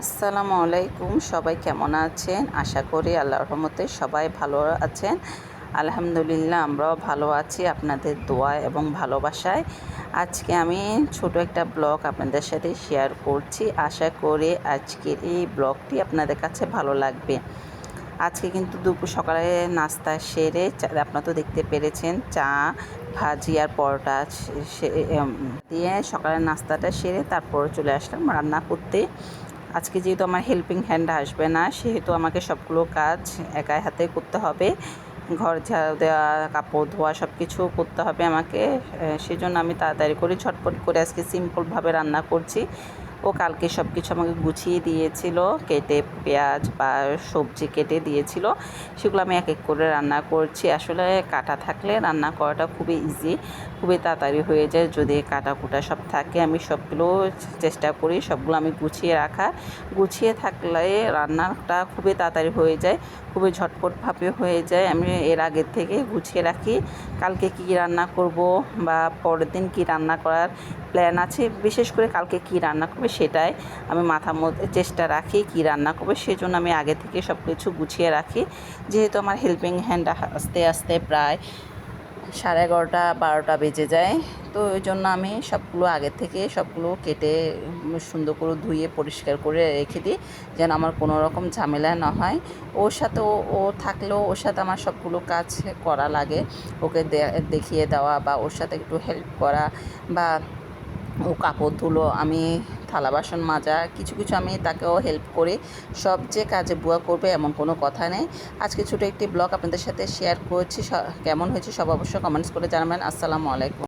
আসসালামু আলাইকুম, সবাই কেমন আছেন? আশা করি আল্লাহর রহমতে সবাই ভালো আছেন। আলহামদুলিল্লাহ, আমরাও ভালো আছি আপনাদের দোয়া এবং ভালোবাসায়। আজকে আমি ছোট একটা ব্লগ আপনাদের সাথে শেয়ার করছি। আশা করি আজকের এই ব্লগটি আপনাদের কাছে ভালো লাগবে। আজকে কিন্তু দুপুর সকালে নাস্তা সেরে আপনারা তো দেখতে পেরেছেন, চা, ভাজি আর পরোটা দিয়ে সকালের নাস্তাটা সেরে তারপর চলে আসলাম রান্না করতে। আজকে যেহেতু আমার হেল্পিং হ্যান্ড আসবে না, সেহেতু আমাকে সবগুলো কাজ একাই হাতে করতে হবে। ঘর ঝাড়ু দেওয়া, কাপড় ধোয়া সব কিছু করতে হবে আমাকে। সেজন্য আমি তাড়াতাড়ি করে ছটপট করে আজকে সিম্পলভাবে রান্না করছি। ও কালকে সব কিছু আমাকে গুছিয়ে দিয়েছিল, কেটে পেঁয়াজ বা সবজি কেটে দিয়েছিল। সেগুলো আমি এক এক করে রান্না করছি। আসলে কাটা থাকলে রান্না করাটা খুবই ইজি খুবই তাড়াতাড়ি হয়ে যায়। যদি কাটা কুটা সব থাকে, আমি সবগুলো চেষ্টা করি সবগুলো আমি গুছিয়ে রাখা গুছিয়ে থাকলে রান্নাটা খুবই তাড়াতাড়ি হয়ে যায়, খুবই ঝটপটভাবে হয়ে যায়। আমি এর আগের থেকে গুছিয়ে রাখি। কালকে কী রান্না করব বা পরের দিন কী রান্না করার প্ল্যান আছে? বিশেষ করে কালকে কী রান্না করবে সেটাই আমি মাথার মধ্যে চেষ্টা রাখি কী রান্না করবে, সেজন্য আমি আগে থেকে সব কিছু গুছিয়ে রাখি। যেহেতু আমার হেল্পিং হ্যান্ড আস্তে আস্তে প্রায় সাড়ে এগারোটা, বারোটা বেজে যায়, তো ওই জন্য আমি সবগুলো আগে থেকে সবগুলো কেটে সুন্দর করে ধুয়ে পরিষ্কার করে রেখে দিই, যেন আমার কোনো রকম ঝামেলা না হয়। ওর সাথে ও থাকলেও ওর সাথে আমার সবগুলো কাজ করা লাগে, ওকে দেখিয়ে দেওয়া বা ওর সাথে একটু হেল্প করা বা ও কাপড় ধুলো, আমি থালা বাসন মাজা, কিছু কিছু আমি তাকেও হেল্প করি। সব যে কাজে বুয়া করবে এমন কোনো কথা নেই। আজকে ছোটো একটি ব্লগ আপনাদের সাথে শেয়ার করছি। কেমন হয়েছে সব অবশ্যই কমেন্টস করে জানাবেন। আসসালামু আলাইকুম।